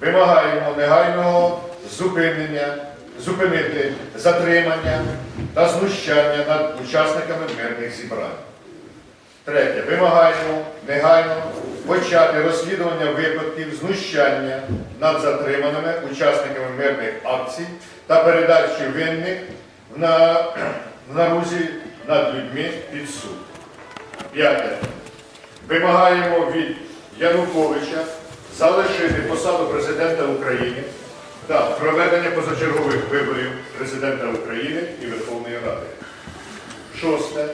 Вимагаємо негайного зупинення, зупинити затримання та знущання над учасниками мирних зібрань. Третє. Вимагаємо негайно почати розслідування випадків знущання над затриманими учасниками мирних акцій та передачі винних на, нарузі над людьми під суд. П'яте. Вимагаємо від Януковича залишити посаду президента України та проведення позачергових виборів президента України і Верховної Ради. Шосте.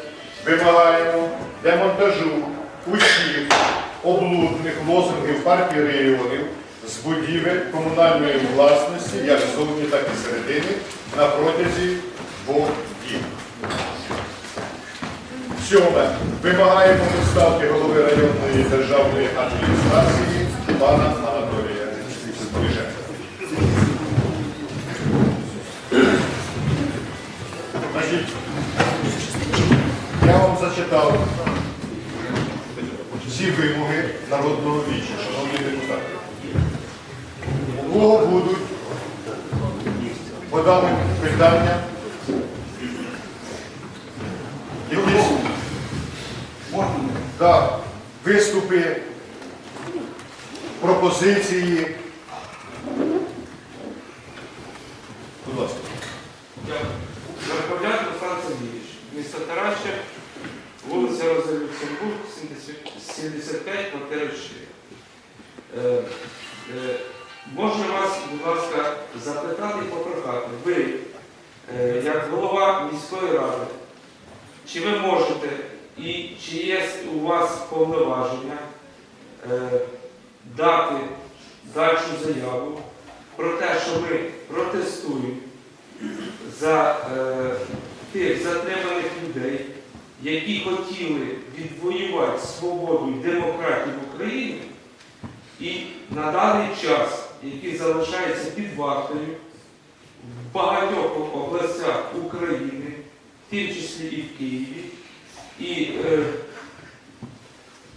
Вимагаємо демонтажу усіх облудних лозунгів партії регіонів з будівель комунальної власності, як ззовні, так і середини, на протязі двох діб. Сьоме. Вимагаємо відставки голови районної державної адміністрації пана Анатолія. Значить, я вам зачитав всі вимоги народного віча, шановні депутати. У кого будуть по даним питанням якісь так, виступи, пропозиції. Будь ласка. Руслан Сергійович, місто Тараща, вулиця Роза Люксембург, 75, квартира 4. Е, е, Можна вас, будь ласка, запитати і попрохати. Ви, е, як голова міської ради, чи ви можете і чи є у вас повноваження дати дальшу заяву про те, що ми протестуємо за е, тих затриманих людей, які хотіли відвоювати свободу і демократію в Україні, і на даний час, який залишається під вартою в багатьох областях України, в тим числі і в Києві, і е,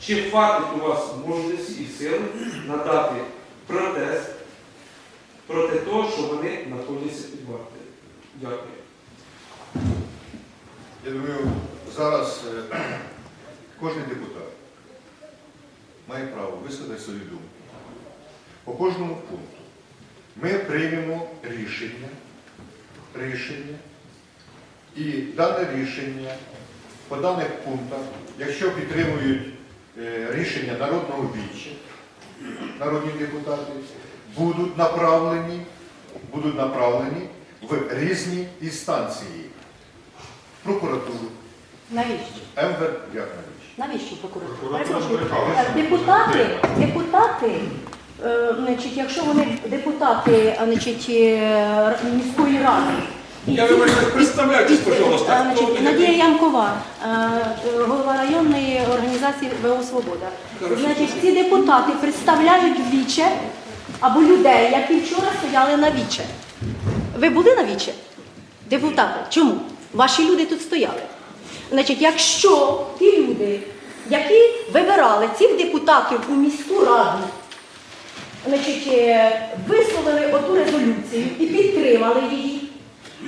чи хватить у вас мужності і сили надати протест проти того, що вони знаходяться під вартою. Дякую. Я думаю, зараз е, кожен депутат має право висказати свою думку. По кожному пункту ми приймемо рішення, рішення, і дане рішення по даних пунктах, якщо підтримують рішення народного віччя, народні депутати, будуть направлені, будуть направлені в різні інстанції. Прокуратуру, Навіщо? МВД, як навіщо? Навіщо прокуратура? Е, Депутати, депутати, е, значить, якщо вони депутати, а, значить, е, міської ради. Я ці- представляйтесь, пожалуйста, Значить, Надія? Ямкова, е, е, голова районної організації ВО Свобода. Значить, ці депутати представляють віче або людей, які вчора стояли на віче. Ви були на віче? Депутати. Чому? Ваші люди тут стояли. Значить, якщо ті люди, які вибирали цих депутатів у міську раду, значить, е, висловили оту резолюцію і підтримали її,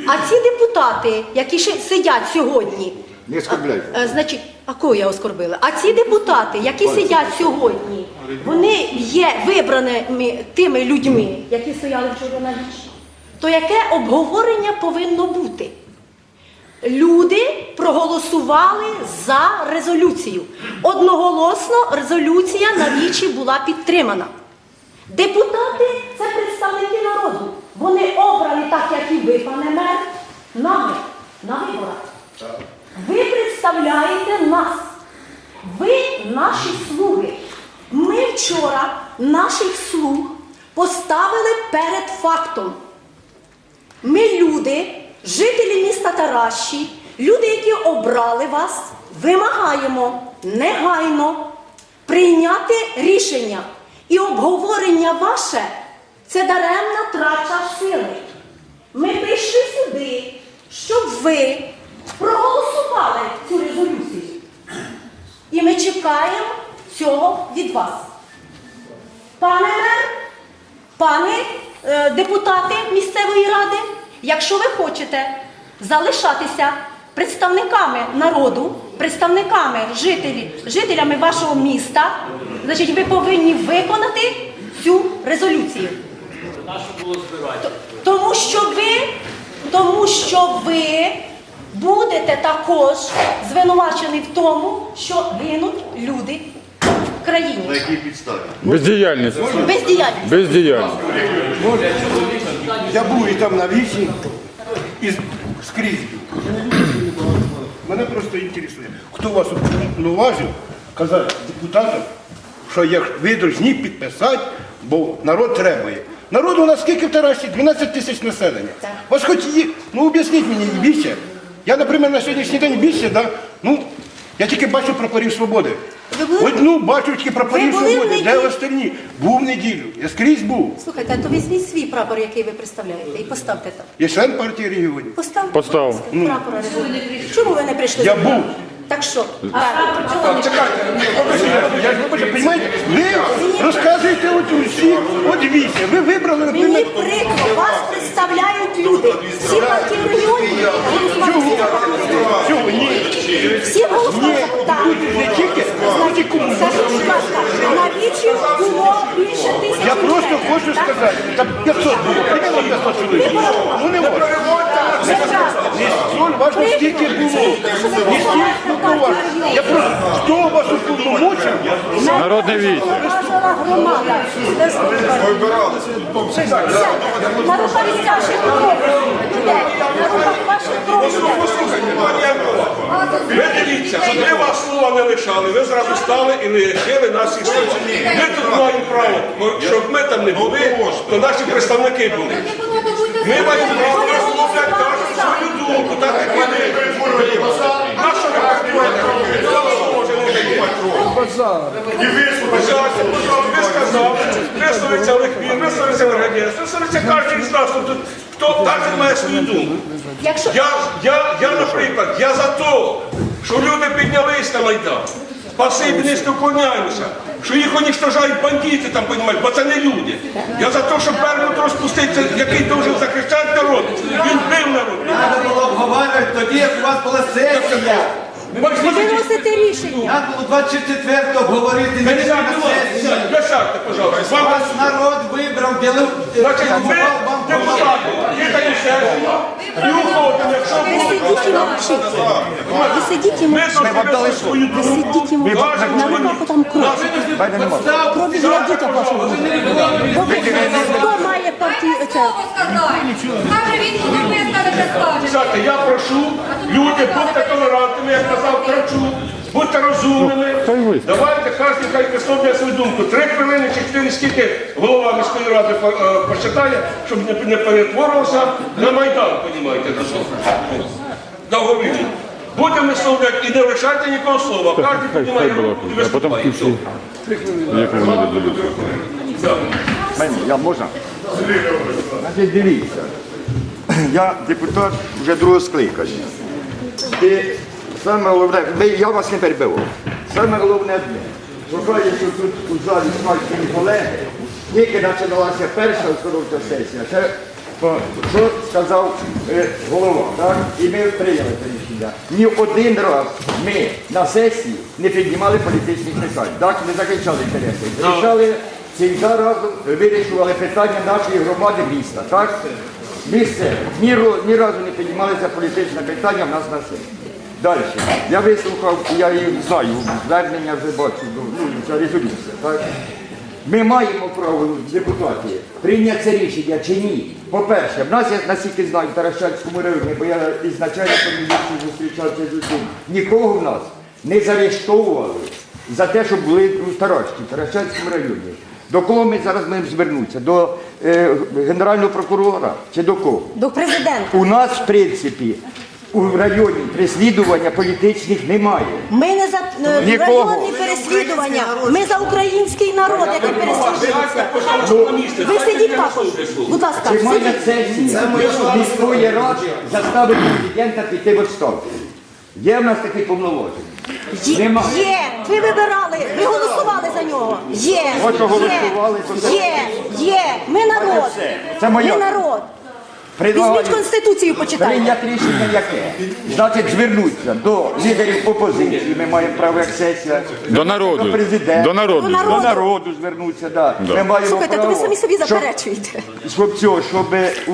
а ці депутати, які ще сидять сьогодні, Не оскорбляйте. а, е, значить, а кого я оскорбила? А ці депутати, які сидять сьогодні, вони є вибраними тими людьми, які стояли вчора на вічі. То яке обговорення повинно бути? Люди проголосували за резолюцію. Одноголосно резолюця на вічі була підтримана. Депутати це представники народу. Вони обрані так, як і ви, пане мер, нами на виборах. Так. Ви представляєте нас. Ви наші слуги. Ми вчора наших слуг поставили перед фактом. Ми люди, жителі міста Таращі, люди, які обрали вас, вимагаємо негайно прийняти рішення. І обговорення ваше це даремна трача сили. Ми прийшли сюди, щоб ви проголосували цю резолюцію. І ми чекаємо цього від вас. Пане мер, пане е, депутати місцевої ради, якщо ви хочете залишатися представниками народу, представниками жителів, жителями вашого міста, значить ви повинні виконати цю резолюцію. Тому що ви, тому що ви будете також звинувачені в тому, що гинуть люди в країні. На якій підставі? Бездіяльність. Бездіяльність. Бездіяльність. Я був і там на вічі, і скрізь. Мене просто інтересує, хто вас уповноважив казати депутатам, що як ви повинні підписати, бо народ требує. Народу у нас скільки в Тарасі? 12 тисяч населення. Вас хоч є, ну об'ясніть мені більше. Я, наприклад, на сьогоднішній день більше, да? ну, я тільки бачу прапорів свободи. Ви були- Одну бачу тільки прапорів Ви були в свободи. Де неділю? остальні? Був в неділю. Я скрізь був. Слухайте, а то візьміть свій прапор, який ви представляєте, і поставте там. Я член партії регіонів. Поставте Постав. прапора революції. Чому ви не прийшли? Я був. Так що? А, чого не Я ж вибачте, розумієте, ви розказуєте от усі, от вісі. Ви вибрали, Мені наприклад, прикро, вас представляють люди. Всі партії регіонів голосували за чого ні. Всі голосували за так. тут не тільки, знаєте, кому. Скажіть, будь ласка, на вічі було більше тисячі Я просто людей, хочу так? сказати, там 500 було, примерно 500 чоловік. Ну не можна. Скільки було. Не. Я просто, хто вас уповномочив? Військо. Поважала громада. На руках ваших кров людей. На руках ваших кров людей. Ви дивіться, щоб ми вас слова не лишали, ви зразу стали і не лишили нас із Ми тут маємо право, щоб ми там не були, то наші представники були. Ми маємо право свою думку, так як і ви. Нащо ви працюєте? Може, не даєте. Пожалуйста, Ви сказали, висловиться Лихвін, висловиться Вергадєс, висловиться кожен із нас, Тобто, хто кожен має свою думку. Я, я, я, наприклад, я за те, що люди піднялись на Майдан. Спасибі не вклоняємося, що їх уничтожають бандити там, понімаєш, бо це не люди. Я за те, щоб Бернут розпустити, який дуже захищати народ. Він було тоді, як у вас була сесія. Виносите рішення. Треба було 24-го говорити, Ви не на сесії. пожалуйста. Вам Вас народ вибрав, ділив, Значить, ви, вам депутати, їхали сесію, і уходимо, якщо Ви буде. сидіть і мовчіть. Ви сидіть і Ми мовчіть. дали свою Ви сидіть і мовчіть. На руках там кров. Кров від діток вашого. Хто має партію? Це, Скаже він, що ви скажете, скаже. Я прошу, люди, будьте толерантними, як казав Кравчук, будьте розумними. Давайте кожен хай висловлює свою думку. Три хвилини чи чотири, скільки голова міської ради е, посчитає, щоб не, не перетворився на Майдан, понімаєте, на що? Будемо висловлювати і не лишайте нікого слова. Кожен піднімає руку і а потім виступає. включи. Як воно резолюція. Мені, я можна? Значить, дивіться. Я депутат вже другого скликання. І саме головне, я вас не перебивав. Саме головне одне. Шукаю, що тут у залі смачні колеги, тільки починалася перша оскоровча сесія. Ще що сказав е, голова, так? І ми прийняли це рішення. Ні один раз ми на сесії не піднімали політичних питань. Так, не захищали інтереси. Рішали завжди разом вирішували питання нашої громади міста. Так? Місце ні, ні разу не піднімалися політичне питання в нас на сесії. Далі. Я вислухав, я її знаю, звернення вже бачу, ну, ця резолюція. Так? Ми маємо право, депутати, прийняти це рішення чи ні. По-перше, в нас, я наскільки знаю, в Таращанському районі, бо я ізначально по міліції зустрічався з усім, нікого в нас не заарештовували за те, що були у Таращі, в Таращанському районі. До кого ми зараз маємо звернутися? До е, Генерального прокурора чи до кого? до президента. У нас, в принципі, у районі переслідування політичних немає. Ми не за е, Нікого. районні переслідування. Ми за український народ, який переслідується. Ви сидіть також. Будь ласка, Чи має сидіть. сесія міської ради заставити президента піти в відставку? Є в нас такі повноваження? Є, Нема. є, ви вибирали, ви голосували за нього. Є, От що є, голосували, то це- є, є. Ми народ. Це моя. Не народ. Предлагаю Візьміть Конституцію, почитайте. прийняти рішення яке? Значить, звернуться до лідерів опозиції, ми маємо право як сесія. До народу. До президента. До народу. До народу. До народу звернутися, да. Да. Ми маємо Слухайте, то право, ви самі собі щоб- заперечуєте. Щоб цього, щоб у-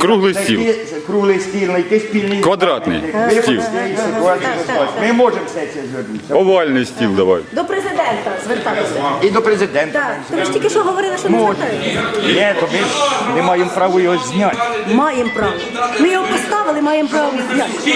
Круглий знайти- Круглий стіл, знайти спільний Квадратний знаменник, стіл. виходити з цієї ситуації Так, Ми можемо сесія звернутися. Овальний стіл давай. До президента звертатися. І до президента. Так, то ж тільки що говорили, що не Може. Ні, то ми ж не маємо права його зняти. Маємо право. Ми його поставили, маємо право зняти.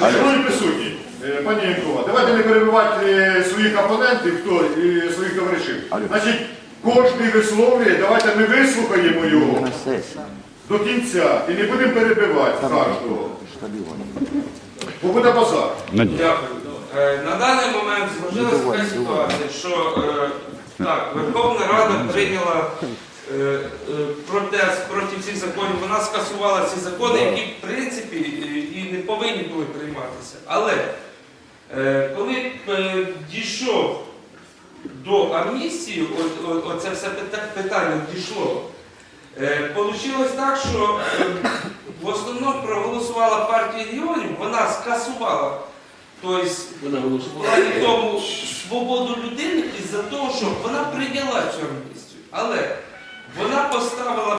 Шановні присутні, е, пані Янкова, давайте не перебивати е, своїх опонентів, хто і своїх товаришів. Значить, кожен висловлює, давайте ми вислухаємо його На сесії. До кінця і не будемо перебивати кожного. Бо буде базар. Дякую. Е, На даний момент сложилася така ситуація, що е, так, Верховна Рада прийняла е, е, протест проти цих законів. Вона скасувала ці закони, які в принципі е, і не повинні були прийматися. Але е, коли е, дійшов до амністії, о- о- оце все пита- питання дійшло. Е, Получилось так, що е, в основному проголосувала партія регіонів, вона скасувала тобто, тому свободу людини із-за того, що вона прийняла цю амністію. Але вона поставила